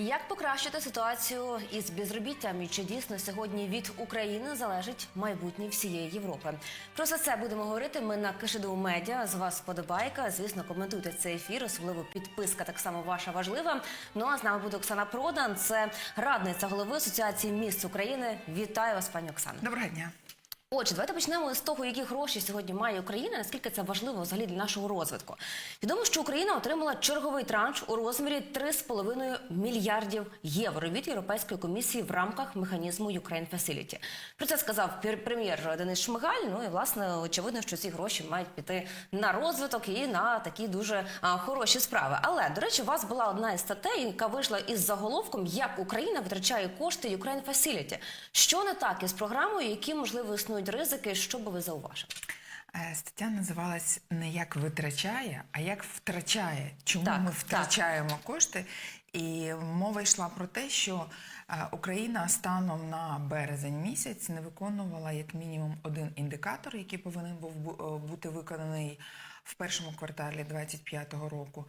Як покращити ситуацію із безробіттям і чи дійсно сьогодні від України залежить майбутнє всієї Європи? Про все це будемо говорити. Ми на Кишиду Медіа. З вас подобайка. Звісно, коментуйте цей ефір. Особливо підписка так само ваша важлива. Ну а з нами буде Оксана Продан. Це радниця голови Асоціації міст України. Вітаю вас, пані Оксана. Доброго дня. Отже, давайте почнемо з того, які гроші сьогодні має Україна. Наскільки це важливо взагалі для нашого розвитку? Відомо, що Україна отримала черговий транш у розмірі 3,5 мільярдів євро від Європейської комісії в рамках механізму Ukraine Facility. Про це сказав прем'єр Денис Шмигаль. Ну і власне очевидно, що ці гроші мають піти на розвиток і на такі дуже а, хороші справи. Але до речі, у вас була одна із статей, яка вийшла із заголовком, як Україна витрачає кошти Ukraine Facility. Що не так із програмою, які можливо існують ризики, що би ви зауважили? Е, Стаття називалась не як витрачає, а як втрачає. Чому Так, ми так. втрачаємо кошти? І мова йшла про те, що е, Україна станом на березень місяць не виконувала як мінімум один індикатор, який повинен був е, бути виконаний в першому кварталі 2025 року.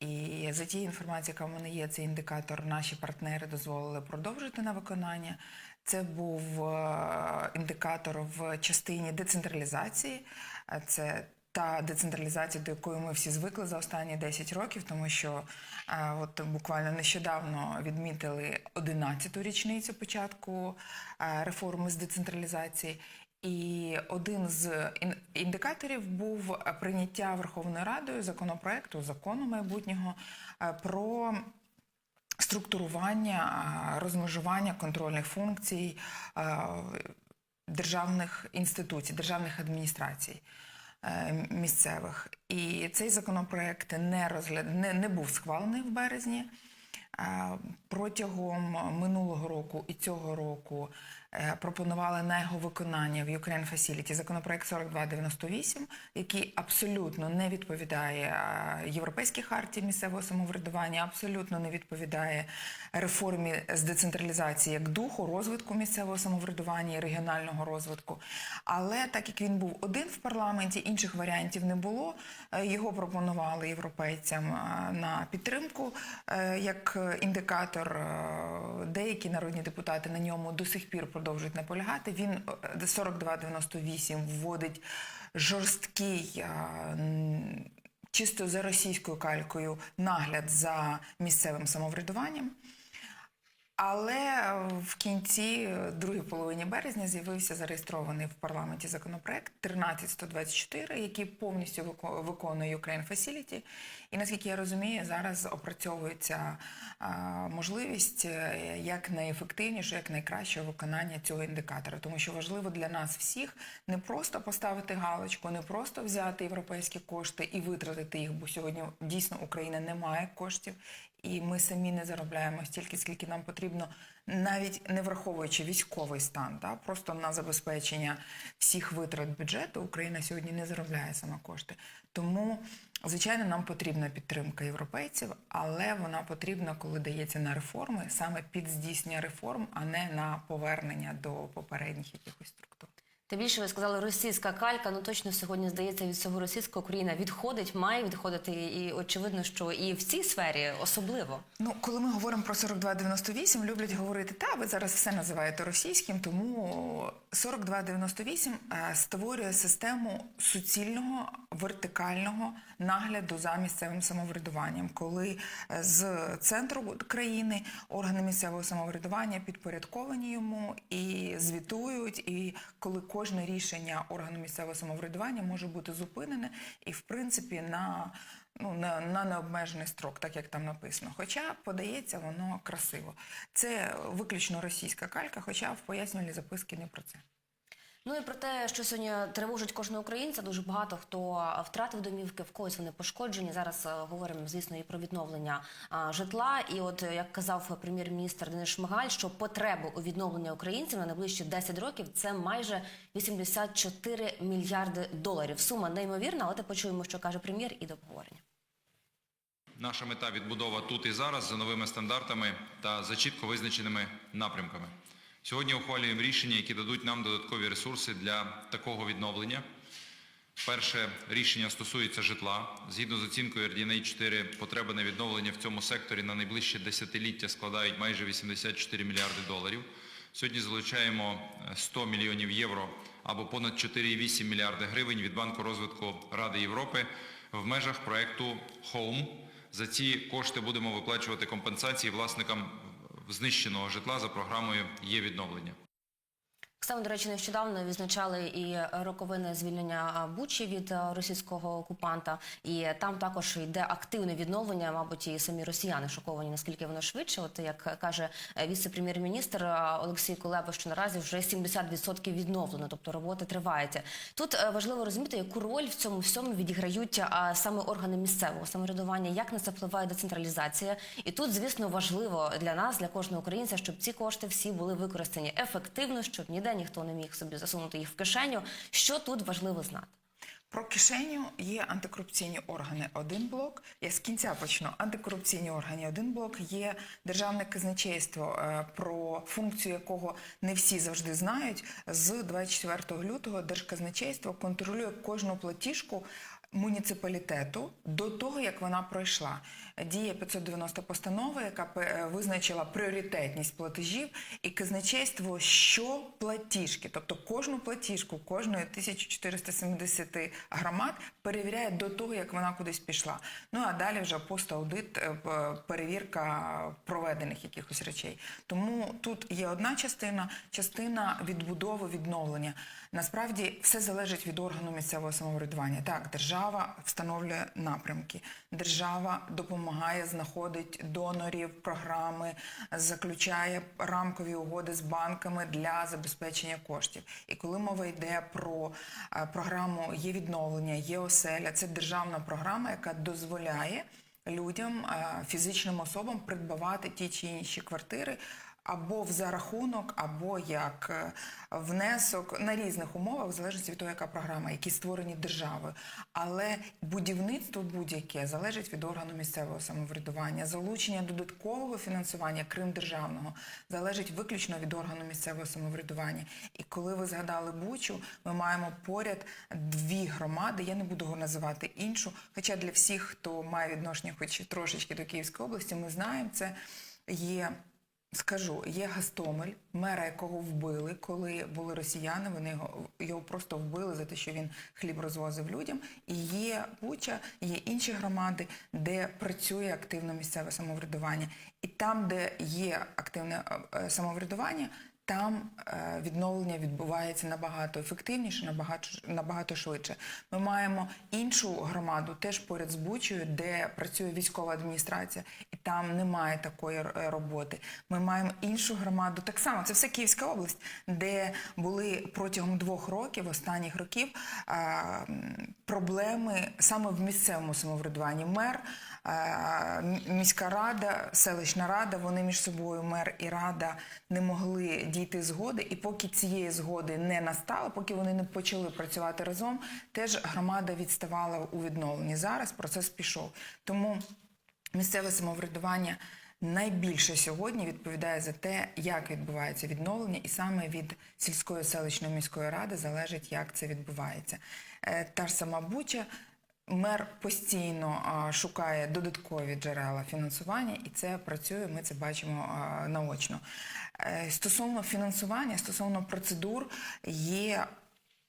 І за тією інформацією, яка в мене є, цей індикатор наші партнери дозволили продовжити на виконання. Це був е, індикатор в частині децентралізації. Е, Це та децентралізація, до якої ми всі звикли за останні 10 років, тому що е, от буквально нещодавно відмітили 11-ту річницю початку е, реформи з децентралізації. І один з індикаторів був прийняття Верховною Радою законопроекту закону майбутнього про структурування, розмежування контрольних функцій державних інституцій, державних адміністрацій е, місцевих. І цей законопроект не, розгляд... не, не був схвалений в березні. Протягом минулого року і цього року е, пропонували на його виконання в Ukraine Facility законопроект 4298, який абсолютно не відповідає Європейській хартії місцевого самоврядування, абсолютно не відповідає реформі з децентралізації як духу, розвитку місцевого самоврядування і регіонального розвитку. Але так як він був один в парламенті, інших варіантів не було. е, Його пропонували європейцям е, на підтримку е, як індикатор. Е, Деякі народні депутати на ньому до сих пір продовжують наполягати. Він е, 4298 вводить жорсткий. е, Чисто за російською калькою нагляд за місцевим самоврядуванням. Але е, в кінці другої половині березня з'явився зареєстрований в парламенті законопроект 13124, який повністю вико- виконує Ukraine Facility. І наскільки я розумію, зараз опрацьовується е, можливість е, як найефективнішого, як найкращого виконання цього індикатора, тому що важливо для нас всіх не просто поставити галочку, не просто взяти європейські кошти і витратити їх, бо сьогодні дійсно Україна не має коштів і ми самі не заробляємо стільки, скільки нам потрібно, навіть не враховуючи військовий стан, та просто на забезпечення всіх витрат бюджету Україна сьогодні не заробляє сама кошти. Тому, звичайно, нам потрібна підтримка європейців, але вона потрібна, коли дається на реформи, саме під здійснення реформ, а не на повернення до попередніх якихось структур. Тим більше ви сказали російська калька. Ну точно сьогодні здається від цього російського Україна відходить, має відходити, і очевидно, що і в цій сфері особливо. Ну, коли ми говоримо про 4298, люблять говорити, та ви зараз все називаєте російським, тому 4298 е, створює систему суцільного вертикального нагляду за місцевим самоврядуванням, коли е, з центру країни органи місцевого самоврядування підпорядковані йому і звітують, і коли кожне рішення органу місцевого самоврядування може бути зупинене і, в принципі, на ну, на, на необмежений строк, так як там написано. Хоча подається воно красиво. Це виключно російська калька, хоча в пояснювальній записки не про це. Ну і про те, що сьогодні тривожить кожного українця, дуже багато хто втратив домівки, в когось вони пошкоджені. Зараз е, говоримо, звісно, і про відновлення житла. І от е, як казав прем'єр-міністр Денис Шмигаль, що потреби у відновленні українців на найближчі 10 років це майже 84 мільярди доларів. Сума неймовірна, але почуємо, що каже прем'єр, і до обговорення. Наша мета відбудова тут і зараз за новими стандартами та за чітко визначеними напрямками. Сьогодні ухвалюємо рішення, які дадуть нам додаткові ресурси для такого відновлення. Перше рішення стосується житла. Згідно з оцінкою RDNA 4, потреби на відновлення в цьому секторі на найближче десятиліття складають майже 84 мільярди доларів. Сьогодні залучаємо е, 100 мільйонів євро або понад 4,8 мільярди гривень від Банку розвитку Ради Європи в межах проекту Home. За ці кошти будемо виплачувати компенсації власникам знищеного житла за програмою «Є відновлення». Саме, до речі, нещодавно відзначали і роковини звільнення Бучі від російського окупанта, і там також йде активне відновлення. Мабуть, і самі росіяни шоковані, наскільки воно швидше. От як каже е, віце-прем'єр-міністр Олексій Кулеба, що наразі вже 70% відновлено, тобто роботи триваються. Тут е, важливо розуміти, яку роль в цьому всьому відіграють саме органи місцевого самоврядування, як на це впливає децентралізація. І тут, звісно, важливо для нас, для кожного українця, щоб ці кошти всі були використані ефективно, щоб ніде ніхто не міг собі засунути їх в кишеню. Що тут важливо знати? Про кишеню є антикорупційні органи один блок. Я з кінця почну. Антикорупційні органи один блок є державне казначейство, е, про функцію якого не всі завжди знають. З 24 лютого держказначейство контролює кожну платіжку муніципалітету до того, як вона пройшла. Діє 590 постанова, яка е, визначила пріоритетність платежів, і казначейство що платіжки, тобто кожну платіжку кожної 1470 громад перевіряє до того, як вона кудись пішла. Ну а далі вже пост-аудит, е, перевірка проведених якихось речей. Тому тут є одна частина, частина відбудови, відновлення. Насправді все залежить від органу місцевого самоврядування. Так, держава встановлює напрямки, держава допомагає, знаходить донорів, програми, заключає рамкові угоди з банками для забезпечення коштів. І коли мова йде про е, програму є відновлення, є оселя, це державна програма, яка дозволяє людям, е, фізичним особам придбавати ті чи інші квартири або в зарахунок, або як е, внесок на різних умовах, в залежності від того, яка програма, які створені державою. Але будівництво будь-яке залежить від органу місцевого самоврядування. Залучення додаткового фінансування, крім державного, залежить виключно від органу місцевого самоврядування. І коли ви згадали Бучу, ми маємо поряд дві громади. Я не буду його називати іншу. Хоча для всіх, хто має відношення, хоч трошечки до Київської області, ми знаємо, це є. Скажу, є Гастомель, мера якого вбили, коли були росіяни. Вони його, його просто вбили за те, що він хліб розвозив людям. І є Буча, є інші громади, де працює активно місцеве самоврядування. І там, де є активне е, е, самоврядування, там е, відновлення відбувається набагато ефективніше, набагато, набагато швидше. Ми маємо іншу громаду, теж поряд з Бучею, де працює військова адміністрація, і там немає такої е, роботи. Ми маємо іншу громаду, так само, це все Київська область, де були протягом двох років, останніх років, проблеми саме в місцевому самоврядуванні. Мер міська рада, селищна рада, вони між собою, мер і рада, не могли дійти згоди. І поки цієї згоди не настало, поки вони не почали працювати разом, теж громада відставала у відновленні. Зараз процес пішов. Тому місцеве самоврядування. Найбільше сьогодні відповідає за те, як відбувається відновлення, і саме від сільської селищної міської ради залежить, як це відбувається. Е, Та ж сама Буча, Мер постійно шукає додаткові джерела фінансування, і це працює. Ми це бачимо наочно. Е, Стосовно фінансування, стосовно процедур, є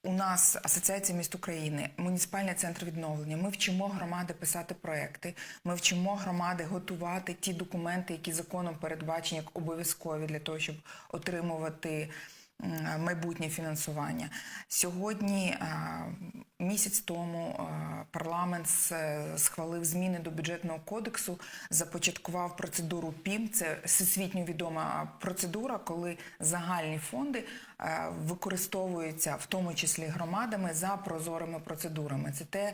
у нас Асоціація міст України, муніципальний центр відновлення. Ми вчимо громади писати проекти. Ми вчимо громади готувати ті документи, які законом передбачені як обов'язкові для того, щоб отримувати майбутнє фінансування. Сьогодні, місяць тому, парламент схвалив зміни до бюджетного кодексу, започаткував процедуру ПІМ. Це всесвітньо відома процедура, коли загальні фонди е, використовуються в тому числі громадами за прозорими процедурами. Це те,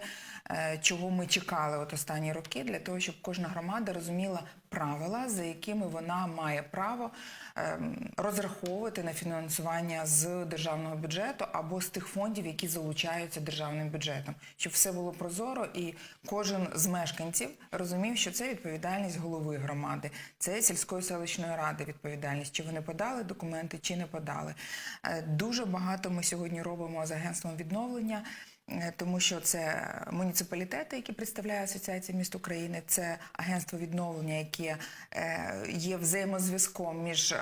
е, чого ми чекали от останні роки, для того, щоб кожна громада розуміла правила, за якими вона має право ем, розраховувати на фінансування з державного бюджету або з тих фондів, які залучаються державним бюджетом, щоб все було прозоро і кожен з мешканців розумів, що це відповідальність голови громади, це сільської селищної ради відповідальність, чи вони подали документи, чи не подали. Е, Дуже багато ми сьогодні робимо з агентством відновлення. Е, тому що це муніципалітети, які представляє Асоціація міст України, це агентство відновлення, яке е, є взаємозв'язком між е,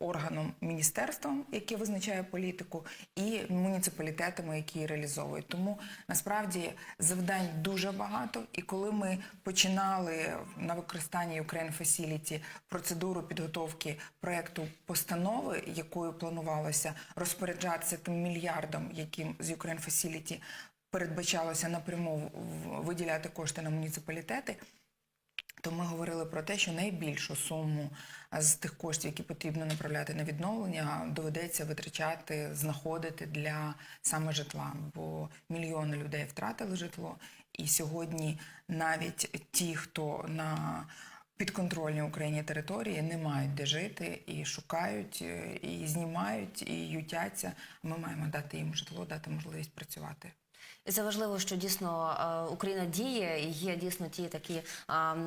органом міністерством, яке визначає політику, і муніципалітетами, які реалізовують. Тому насправді завдань дуже багато. І коли ми починали на використанні Ukraine Facility процедуру підготовки проекту постанови, якою планувалося розпоряджатися тим мільярдом, яким з Ukraine Facility передбачалося напряму виділяти кошти на муніципалітети, то ми говорили про те, що найбільшу суму з тих коштів, які потрібно направляти на відновлення, доведеться витрачати, знаходити для саме житла. Бо мільйони людей втратили житло, і сьогодні навіть ті, хто на підконтрольній Україні території не мають де жити і шукають, і знімають, і ютяться. Ми маємо дати їм житло, дати можливість працювати. Це важливо, що дійсно е, Україна діє, і є дійсно ті такі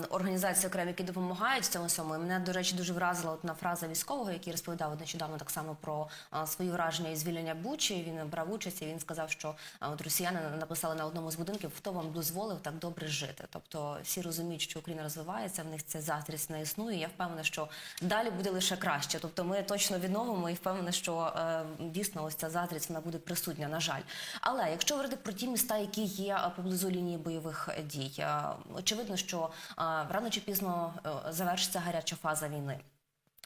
організації окремі, які допомагають в цьому всьому. І мене, до речі, дуже вразила одна фраза військового, який розповідав нещодавно так само про а, свої враження і звільнення Бучі. Він брав участь і він сказав, що от росіяни написали на одному з будинків, хто вам дозволив так добре жити. Тобто всі розуміють, що Україна розвивається, в них це заздрість не існує. Я впевнена, що далі буде лише краще. Тобто ми точно відновимо і впевнена, що е, дійсно ось ця заздрість вона буде присутня, на жаль. Але якщо говорити про ті міста, які є е, поблизу лінії бойових дій, е, очевидно, що е, рано чи пізно завершиться гаряча фаза війни.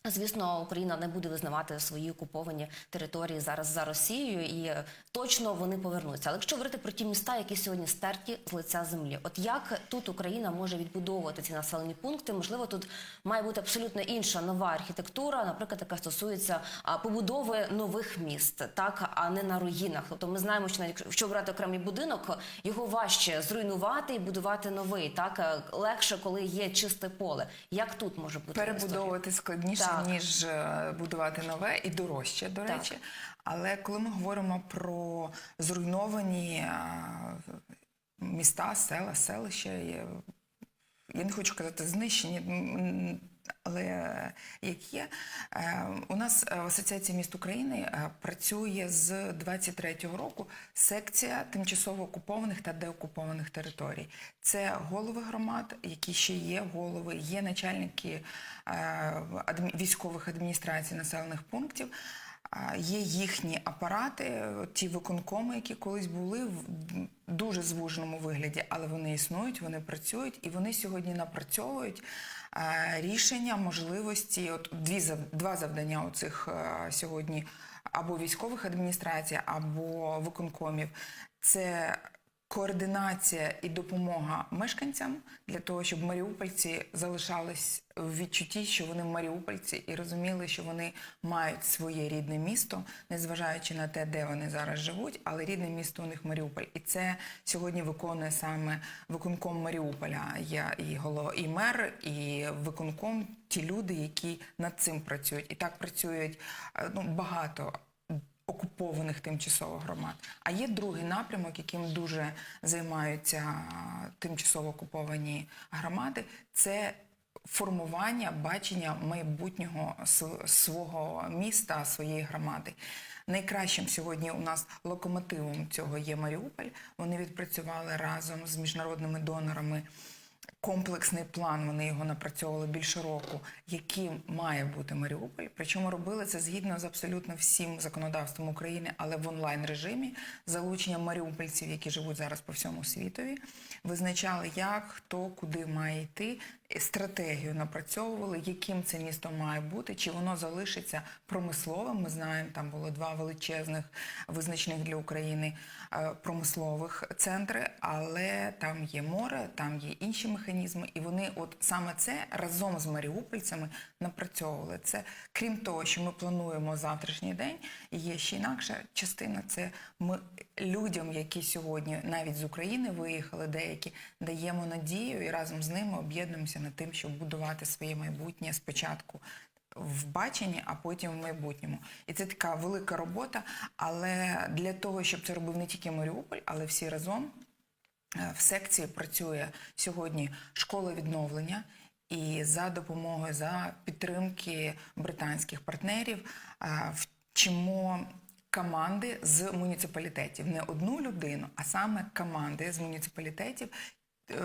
Звісно, Україна не буде визнавати свої окуповані території зараз за Росією, і е, точно вони повернуться. Але якщо говорити про ті міста, які сьогодні стерті з лиця землі, от як тут Україна може відбудовувати ці населені пункти? Можливо, тут має бути абсолютно інша нова архітектура, наприклад, яка стосується побудови нових міст, так а не на руїнах. Тобто, ми знаємо, що навіть якщо брати окремий будинок, його важче зруйнувати і будувати новий. Так Е, легше, коли є чисте поле. Як тут може бути перебудовувати складніше, Так. ніж е, будувати нове і дорожче, до Так. речі. Але коли ми говоримо про зруйновані е, міста, села, селища, я не хочу казати знищені, але як є, Е, у нас е, в Асоціації міст України е, працює з 23-го року секція тимчасово окупованих та деокупованих територій. Це голови громад, які ще є голови, є начальники е, військових адміністрацій населених пунктів. Є їхні апарати, ті виконкоми, які колись були в дуже звуженому вигляді, але вони існують, вони працюють і вони сьогодні напрацьовують рішення можливості. От дві два завдання у цих сьогодні або військових адміністрацій, або виконкомів. Це координація і допомога мешканцям для того, щоб маріупольці залишались в відчутті, що вони маріупольці, і розуміли, що вони мають своє рідне місто, незважаючи на те, де вони зараз живуть, але рідне місто у них Маріуполь. І це сьогодні виконує саме виконком Маріуполя. Я і голова, і мер, і виконком ті люди, які над цим працюють. І так працюють е, ну, багато окупованих тимчасово громад. А є другий напрямок, яким дуже займаються тимчасово окуповані громади. Це формування бачення майбутнього свого міста, своєї громади. Найкращим сьогодні у нас локомотивом цього є Маріуполь. Вони відпрацювали разом з міжнародними донорами комплексний план, вони його напрацьовували більше року, яким має бути Маріуполь. Причому робили це згідно з абсолютно всім законодавством України, але в онлайн режимі залучення маріупольців, які живуть зараз по всьому світові, визначали, як хто куди має йти. Стратегію напрацьовували, яким це місто має бути, чи воно залишиться промисловим. Ми знаємо, там було два величезних визначних для України е, промислових центри, але там є море, там є інші механізми, і вони, от саме це разом з маріупольцями напрацьовували. Це крім того, що ми плануємо завтрашній день, є ще інакша частина. Це ми людям, які сьогодні навіть з України виїхали, деякі даємо надію і разом з ними об'єднуємося над тим, щоб будувати своє майбутнє спочатку в баченні, а потім в майбутньому. І це така велика робота. Але для того, щоб це робив не тільки Маріуполь, але всі разом. Е, В секції працює сьогодні школа відновлення, і за допомогою, за підтримки британських партнерів е, вчимо команди з муніципалітетів. Не одну людину, а саме команди з муніципалітетів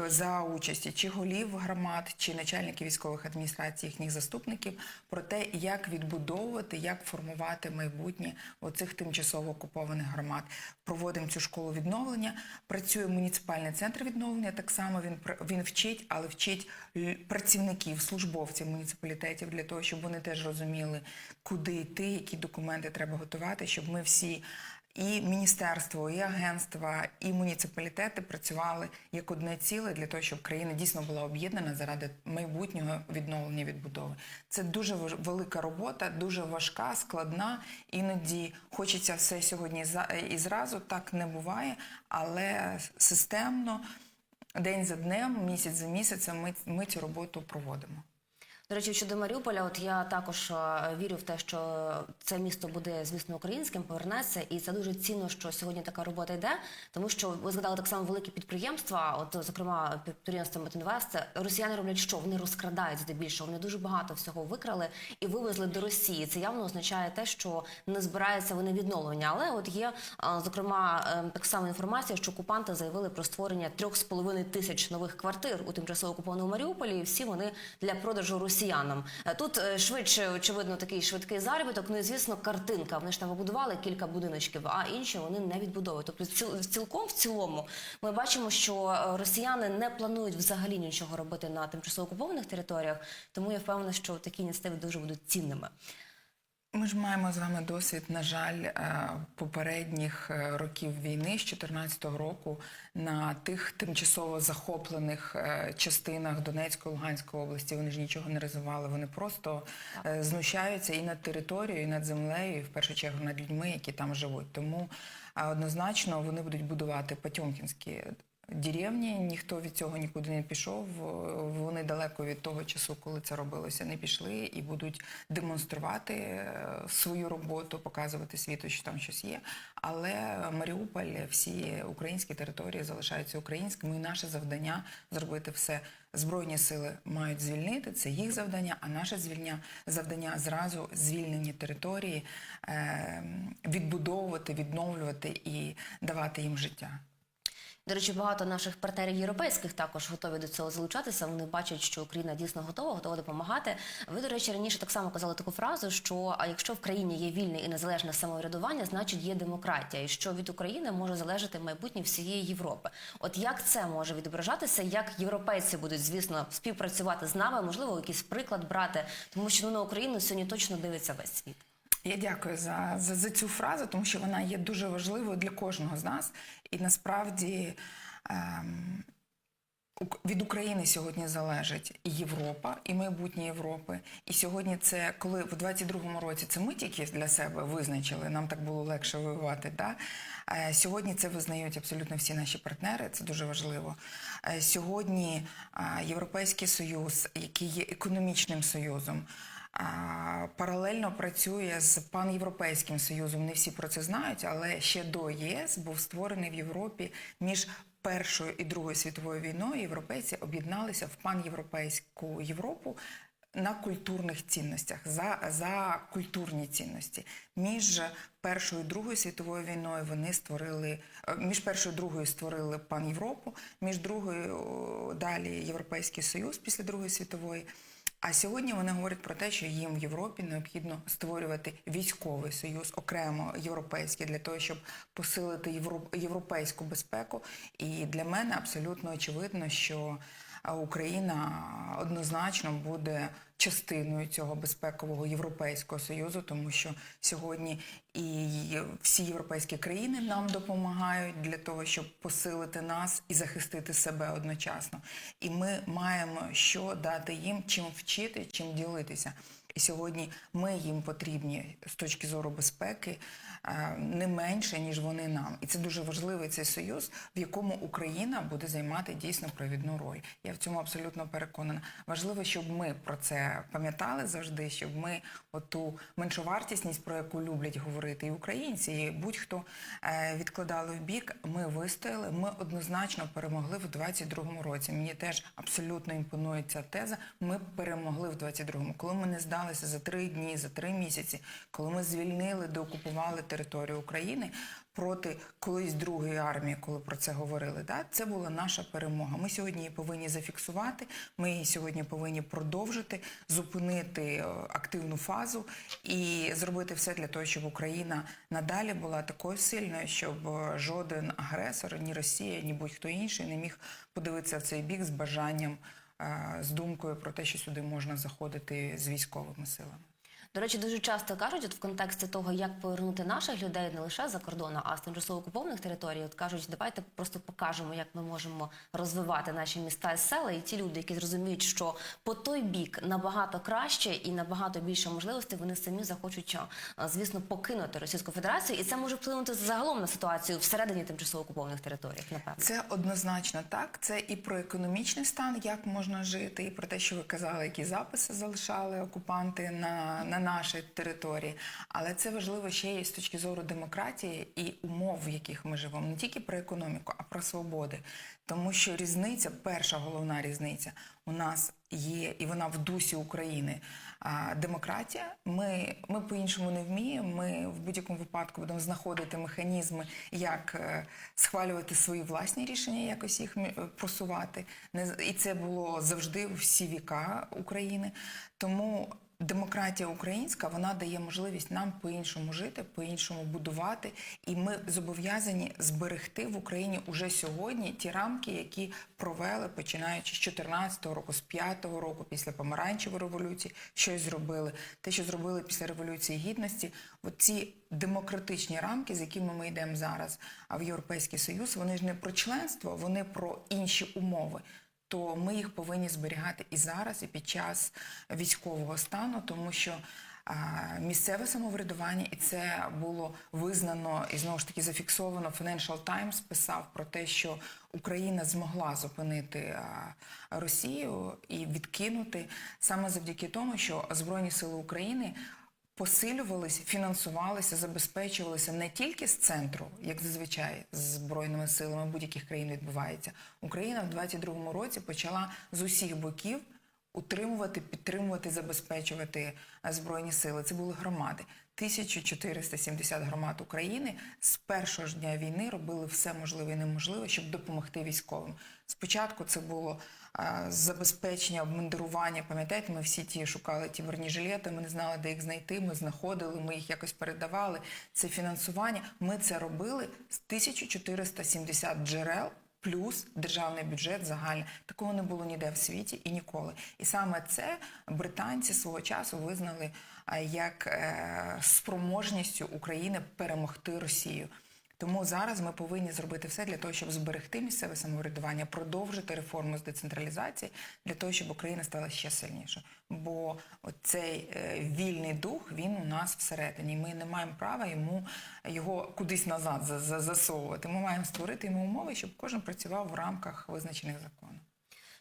за участі чи голів громад, чи начальників військових адміністрацій, їхніх заступників про те, як відбудовувати, як формувати майбутнє оцих тимчасово окупованих громад. Проводимо цю школу відновлення. Працює муніципальний центр відновлення. Так само він він вчить, але вчить працівників, службовців муніципалітетів для того, щоб вони теж розуміли, куди йти, які документи треба готувати, щоб ми всі. І міністерство, і агентства, і муніципалітети працювали як одне ціле для того, щоб країна дійсно була об'єднана заради майбутнього відновлення відбудови. Це дуже велика робота, дуже важка, складна. Іноді хочеться все сьогодні за- і зразу. Так не буває, але системно, день за днем, місяць за місяцем, ми, ми цю роботу проводимо. До речі, щодо Маріуполя, от я також е, вірю в те, що це місто буде, звісно, українським, повернеться, і це дуже цінно, що сьогодні така робота йде, тому що ви згадали так само великі підприємства. От, зокрема, підприємство Метинвест. Росіяни роблять що? Вони розкрадають здебільшого. Вони дуже багато всього викрали і вивезли до Росії. Це явно означає те, що не збираються вони відновлення. Але от є е, зокрема е, так само інформація, що окупанти заявили про створення трьох з половиною тисяч нових квартир у тимчасово окупованому Маріуполі. І всі вони для продажу росіянам. Е, Тут е, швидше, очевидно, такий швидкий заробіток. Ну і звісно, картинка. Вони ж там побудували кілька будиночків, а інші вони не відбудовують. Тобто, ціл- цілком в цілому ми бачимо, що е, росіяни не планують взагалі нічого робити на тимчасово окупованих територіях. Тому я впевнена, що такі ініціативи дуже будуть цінними. Ми ж маємо з вами досвід, на жаль, е, попередніх е, років війни з 2014 року на тих тимчасово захоплених е, частинах Донецької Луганської області. Вони ж нічого не розвивали. Вони просто знущаються і над територією, і над землею, і в першу чергу над людьми, які там живуть. Тому однозначно вони будуть будувати Потьомкінські деревні, ніхто від цього нікуди не пішов. Вони далеко від того часу, коли це робилося, не пішли і будуть демонструвати е, свою роботу, показувати світу, що там щось є. Але Маріуполь, всі українські території залишаються українськими. І наше завдання зробити все. Збройні сили мають звільнити це їх завдання, а наше звільня завдання зразу звільнені території е, відбудовувати, відновлювати і давати їм життя. До речі, багато наших партнерів європейських також готові до цього залучатися. Вони бачать, що Україна дійсно готова, готова допомагати. Ви, до речі, раніше так само казали таку фразу, що а якщо в країні є вільне і незалежне самоврядування, значить є демократія, і що від України може залежати майбутнє всієї Європи. От як це може відображатися? Як європейці будуть, звісно, співпрацювати з нами? Можливо, якийсь приклад брати, тому що ну, на Україну сьогодні точно дивиться весь світ. Я дякую за, за, за цю фразу, тому що вона є дуже важливою для кожного з нас. І насправді ем, від України сьогодні залежить і Європа, і майбутнє Європи. І сьогодні це, коли в 22-му році це ми тільки для себе визначили, нам так було легше воювати. Да? Е, Сьогодні це визнають абсолютно всі наші партнери, це дуже важливо. Е, Сьогодні е, Європейський Союз, який є економічним союзом, паралельно працює з панєвропейським союзом. Не всі про це знають, але ще до ЄС був створений в Європі між Першою і Другою світовою війною. Європейці об'єдналися в панєвропейську Європу. На культурних цінностях за, за культурні цінності між першою і другою світовою війною вони створили е, між першою і другою створили пан Європу, між другою далі Європейський Союз після Другої світової. А сьогодні вони говорять про те, що їм в Європі необхідно створювати військовий союз, окремо європейський, для того, щоб посилити євро- європейську безпеку. І для мене абсолютно очевидно, що Україна однозначно буде частиною цього безпекового європейського союзу, тому що сьогодні і всі європейські країни нам допомагають для того, щоб посилити нас і захистити себе одночасно. І ми маємо що дати їм, чим вчити, чим ділитися. І сьогодні ми їм потрібні з точки зору безпеки не менше, ніж вони нам. І це дуже важливий цей союз, в якому Україна буде займати дійсно провідну роль. Я в цьому абсолютно переконана. Важливо, щоб ми про це пам'ятали завжди, щоб ми оту меншовартісність, про яку люблять говорити і українці, і будь-хто е, відкладали в бік. Ми вистояли. Ми однозначно перемогли в 22-му році. Мені теж абсолютно імпонує ця теза. Ми перемогли в 22-му. Коли ми не здали починалися за три дні, за три місяці, коли ми звільнили, деокупували територію України проти колись другої армії, коли про це говорили. Да? Це була наша перемога. Ми сьогодні її повинні зафіксувати. Ми її сьогодні повинні продовжити, зупинити е, активну фазу і зробити все для того, щоб Україна надалі була такою сильною, щоб е, жоден агресор, ні Росія, ні будь-хто інший не міг подивитися в цей бік з бажанням, е, з думкою про те, що сюди можна заходити з військовими силами. До речі, дуже часто кажуть, от в контексті того, як повернути наших людей не лише за кордону, а з тимчасово окупованих територій. От кажуть, давайте просто покажемо, як ми можемо розвивати наші міста і села. І ті люди, які зрозуміють, що по той бік набагато краще і набагато більше можливостей, вони самі захочуть, звісно, покинути Російську Федерацію, і це може вплинути загалом на ситуацію всередині тимчасово окупованих територій. Напевно. Це однозначно так. Це і про економічний стан, як можна жити, і про те, що ви казали, які записи залишали окупанти на, на нашій території. Але це важливо ще і з точки зору демократії і умов, в яких ми живемо, не тільки про економіку, а про свободи. Тому що різниця, перша головна різниця у нас є, і вона в дусі України. Демократія. Ми, ми по-іншому не вміємо. Ми в будь-якому випадку будемо знаходити механізми, як е, схвалювати свої власні рішення, якось їх е, просувати. І це було завжди всі віка України. Тому демократія українська вона дає можливість нам по-іншому жити, по-іншому будувати, і ми зобов'язані зберегти в Україні уже сьогодні ті рамки, які провели починаючи з 14-го року, з 5-го року, після помаранчевої революції, щось зробили. Те, що зробили після революції гідності, ці демократичні рамки, з якими ми йдемо зараз, а в Європейський Союз, вони ж не про членство, вони про інші умови то ми їх повинні зберігати і зараз, і під час військового стану, тому що місцеве самоврядування, і це було визнано і знову ж таки зафіксовано. Financial Times писав про те, що Україна змогла зупинити Росію і відкинути саме завдяки тому, що Збройні Сили України посилювалися, фінансувалися, забезпечувалися не тільки з центру, як зазвичай з збройними силами будь-яких країн відбувається. Україна в 22-му році почала з усіх боків утримувати, підтримувати, забезпечувати е, збройні сили. Це були громади. 1470 громад України з першого ж дня війни робили все можливе і неможливе, щоб допомогти військовим. Спочатку це було е, забезпечення, обмундирування. Пам'ятаєте, ми всі ті шукали ті бронежилети, ми не знали, де їх знайти. Ми знаходили, ми їх якось передавали. Це фінансування. Ми це робили з 1470 джерел. Плюс державний бюджет загальний. Такого не було ніде в світі і ніколи. І саме це британці свого часу визнали а, як е, спроможністю України перемогти Росію. Тому зараз ми повинні зробити все для того, щоб зберегти місцеве самоврядування, продовжити реформу з децентралізації для того, щоб Україна стала ще сильнішою. Бо цей е, вільний дух він у нас всередині. Ми не маємо права йому його кудись назад за- за- засовувати. Ми маємо створити йому умови, щоб кожен працював в рамках визначених законів.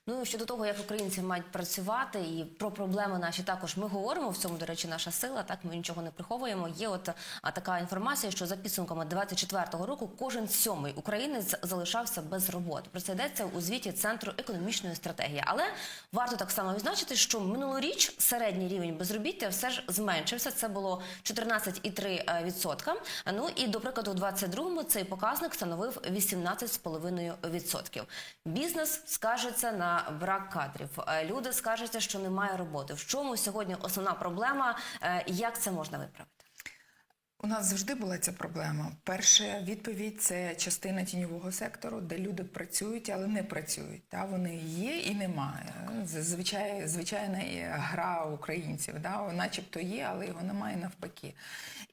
Ну щодо того, як українці мають працювати, і про проблеми наші також ми говоримо. В цьому, до речі, наша сила. Так ми нічого не приховуємо. Є от а, така інформація, що за підсумками 24-го року кожен сьомий українець залишався без роботи. Про це йдеться у звіті центру економічної стратегії. Але варто так само відзначити, що минулоріч середній рівень безробіття все ж зменшився. Це було 14,3%. Ну і до прикладу, у 22-му цей показник становив 18,5%. Бізнес скажеться на брак кадрів. Е, Люди скажуться, що немає роботи. В чому сьогодні основна проблема? Е, Як це можна виправити? У нас завжди була ця проблема. Перша відповідь це частина тіньового сектору, де люди працюють, але не працюють. Та вони є і немає. Зазвичай звичайна е, гра українців, да, начебто є, але його немає навпаки.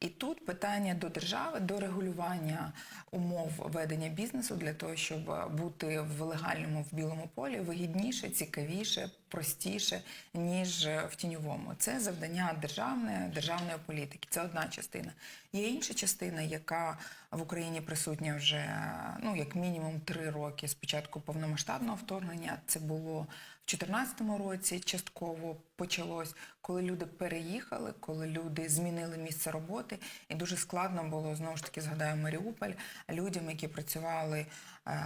І тут питання до держави, до регулювання умов ведення бізнесу для того, щоб бути в легальному в білому полі вигідніше, цікавіше, простіше, ніж в тіньовому. Це завдання державної, державної політики. Це одна частина. Є інша частина, яка в Україні присутня вже ну як мінімум три роки з початку повномасштабного вторгнення. Це було В 2014 році частково почалось, коли люди переїхали, коли люди змінили місце роботи, і дуже складно було знову ж таки згадаю Маріуполь людям, які працювали е,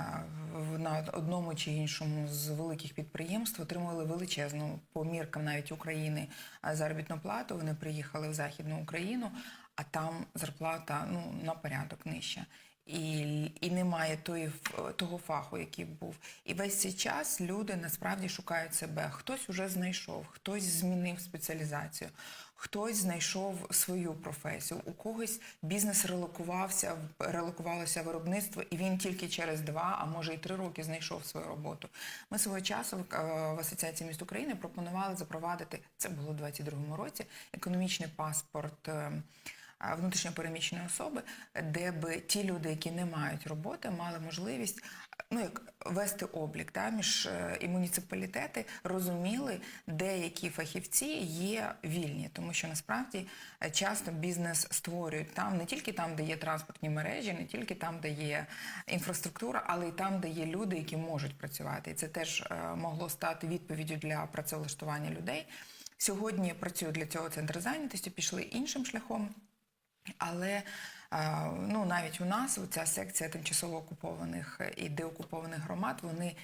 в- на одному чи іншому з великих підприємств, отримували величезну по міркам навіть України е, заробітну плату. Вони приїхали в Західну Україну, а там зарплата ну на порядок нижча. І, і немає тої, того фаху, який був. І весь цей час люди насправді шукають себе. Хтось уже знайшов, хтось змінив спеціалізацію, хтось знайшов свою професію, у когось бізнес релокувався, релокувалося виробництво, і він тільки через два, а може і три роки знайшов свою роботу. Ми свого часу в, е, Асоціації міст України пропонували запровадити це було у 2022 році. Економічний паспорт. А, внутрішньопереміщеної особи, де би ті люди, які не мають роботи, мали можливість ну як вести облік та, між е, і муніципалітети розуміли, де які фахівці є вільні, тому що насправді е, часто бізнес створюють там не тільки там, де є транспортні мережі, не тільки там, де є інфраструктура, але й там, де є люди, які можуть працювати. І це теж е, могло стати відповіддю для працевлаштування людей. Сьогодні працює для цього центр зайнятості, пішли іншим шляхом. Але ну, навіть у нас ця секція тимчасово окупованих і деокупованих громад вони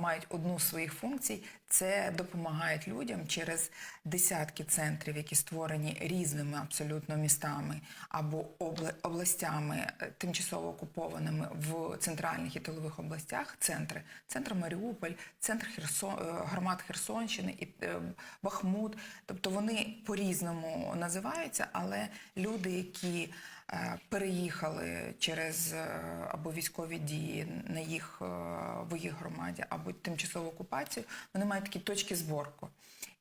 мають одну з своїх функцій це допомагають людям через десятки центрів, які створені різними абсолютно містами або областями е, тимчасово окупованими в центральних і тилових областях. Центри, центр Маріуполь, центр Херсон, е, громад Херсонщини і е, Бахмут. Тобто вони по-різному називаються, але люди, які переїхали через е, або військові дії на їх е, в їх громаді, або тимчасову окупацію, вони мають такі точки зборку.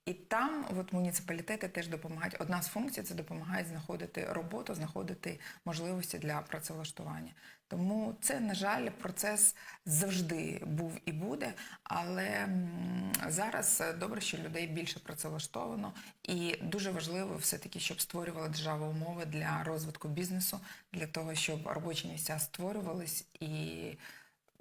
І там от муніципалітети теж допомагають. Одна з функцій це допомагають знаходити роботу, знаходити можливості для працевлаштування. Тому це, на жаль, процес завжди був і буде. Але зараз е, добре, що людей більше працевлаштовано, і дуже важливо все-таки, щоб створювала держава умови для розвитку бізнесу, для того, щоб робочі місця створювались і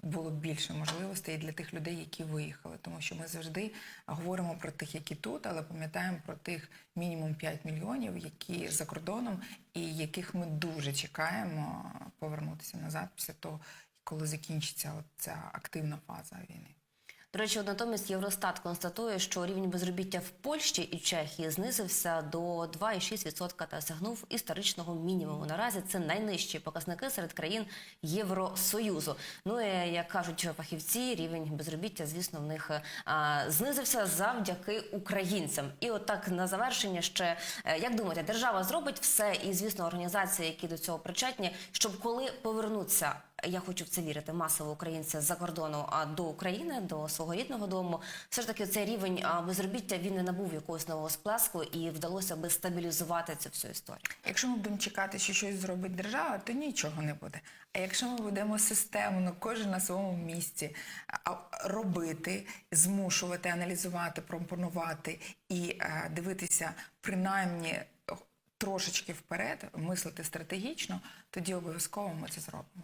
було більше можливостей для тих людей, які виїхали. Тому що ми завжди говоримо про тих, які тут, але пам'ятаємо про тих мінімум 5 мільйонів, які за кордоном, і яких ми дуже чекаємо повернутися назад після того, коли закінчиться ця активна фаза війни. До речі, натомість Євростат констатує, що рівень безробіття в Польщі і Чехії знизився до 2,6% та сягнув історичного мінімуму. Наразі це найнижчі показники серед країн Євросоюзу. Ну і як кажуть фахівці, рівень безробіття, звісно, в них а, знизився завдяки українцям. І от на завершення ще е, як думаєте, держава зробить все, і звісно, організації, які до цього причетні, щоб коли повернуться я хочу в це вірити, масово українця з-за кордону до України, до свого рідного дому. Все ж таки, цей рівень безробіття він не набув якогось нового сплеску і вдалося би стабілізувати цю всю історію. Якщо ми будемо чекати, що щось зробить держава, то нічого не буде. А якщо ми будемо системно, кожен на своєму місці робити, змушувати, аналізувати, пропонувати і дивитися принаймні трошечки вперед, мислити стратегічно, тоді обов'язково ми це зробимо.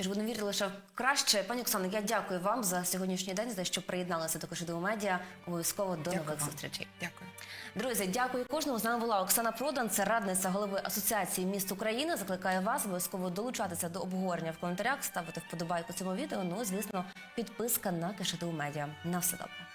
Чи ж будемо вірити лише краще? Пані Оксано, я дякую вам за сьогоднішній день, за що приєдналися до Кошидового медіа. Обов'язково до Дякую нових вам. зустрічей. Дякую. Друзі, дякую кожному. З нами була Оксана Продан, це радниця голови Асоціації міст України. Закликаю вас обов'язково долучатися до обговорення в коментарях, ставити вподобайку цьому відео. Ну, звісно, підписка на Кишедоу Медіа. На все добре.